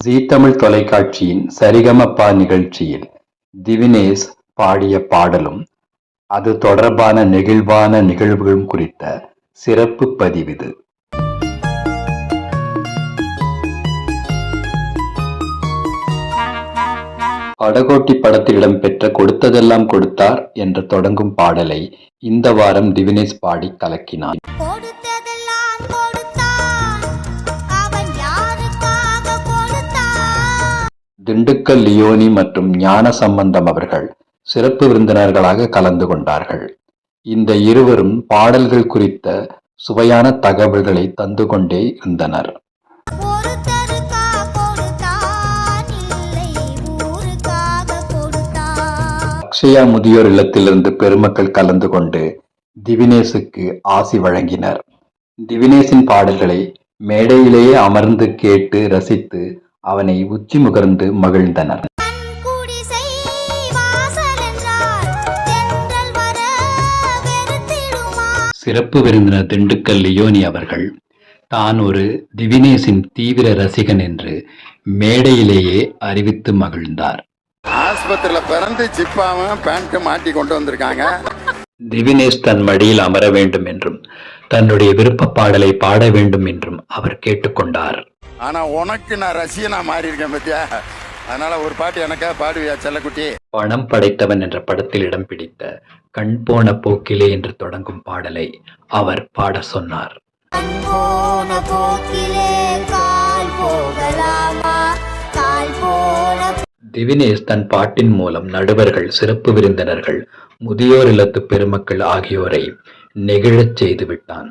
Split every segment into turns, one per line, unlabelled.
ஜீ தமிழ் தொலைக்காட்சியின் சரிகமப்பா நிகழ்ச்சியில் திவினேஷ் பாடிய பாடலும் அது தொடர்பான நெகிழ்வான நிகழ்வுகளும் குறித்த சிறப்பு பதிவிது படகோட்டி படத்தில் இடம்பெற்ற கொடுத்ததெல்லாம் கொடுத்தார் என்று தொடங்கும் பாடலை இந்த வாரம் திவினேஷ் பாடி கலக்கினார். திண்டுக்கல் லியோனி மற்றும் ஞான சம்பந்தம் அவர்கள் சிறப்பு விருந்தினர்களாக கலந்து கொண்டார்கள். இந்த இருவரும் பாடல்கள் குறித்த சுவையான தகவல்களை தந்து கொண்டே இருந்தனர். அக்ஷயா முதியோர் இல்லத்திலிருந்து பெருமக்கள் கலந்து கொண்டு திவினேஷுக்கு ஆசி வழங்கினர். திவினேஷின் பாடல்களை மேடையிலேயே அமர்ந்து கேட்டு ரசித்து அவனை உச்சி முகர்ந்து மகிழ்ந்தனர்.
குடிசை வாசல் என்றால் தென்றல் வர வெறுத்திடுமா
சிறப்பு விருந்தினர் திண்டுக்கல் லியோனி அவர்கள் தான் ஒரு திவினேஷின் தீவிர ரசிகன் என்று மேடையிலேயே அறிவித்து மகிழ்ந்தார்.
ஆஸ்பத்திரியில பிறந்து ஜிப்பாவும் பேண்ட் மாட்டி கொண்டு வந்திருக்காங்க.
திவினேஷ் தன் மடியில் அமர வேண்டும் என்றும் தன்னுடைய விருப்ப பாடலை பாட வேண்டும் என்றும் அவர் கேட்டுக்கொண்டார்
ஆனா உனக்கு நான் ரசிகனா மாறி இருக்கேன் பத்தியா? அதனால ஒரு பாட்டு எனக்கா பாடுவியா செல்லக்குட்டி?
பணம் படைத்தவன் என்ற படத்தில் இடம் பிடித்த கண் போன போக்கிலே என்று தொடங்கும் பாடலை அவர் பாட சொன்னார்.
கண் போன போக்கிலே கால் போகலாமா? கால் போன
திவினேஷ் தன் பாட்டின் மூலம் நடுவர்கள் சிறப்பு விருந்தினர்கள் முதியோர் இல்லத்து பெருமக்கள் ஆகியோரை நெகிழச் செய்து விட்டான்.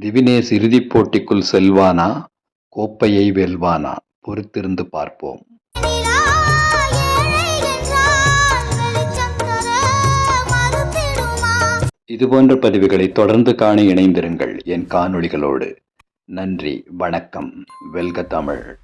திவினேஷ் இறுதிப் போட்டிக்குள் செல்வானா? கோப்பையை வெல்வானா? பொறுத்திருந்து பார்ப்போம். இதுபோன்ற பதிவுகளை தொடர்ந்து காண இணைந்திருங்கள் என் காணொளிகளோடு. நன்றி வணக்கம். வெல்க தமிழ்.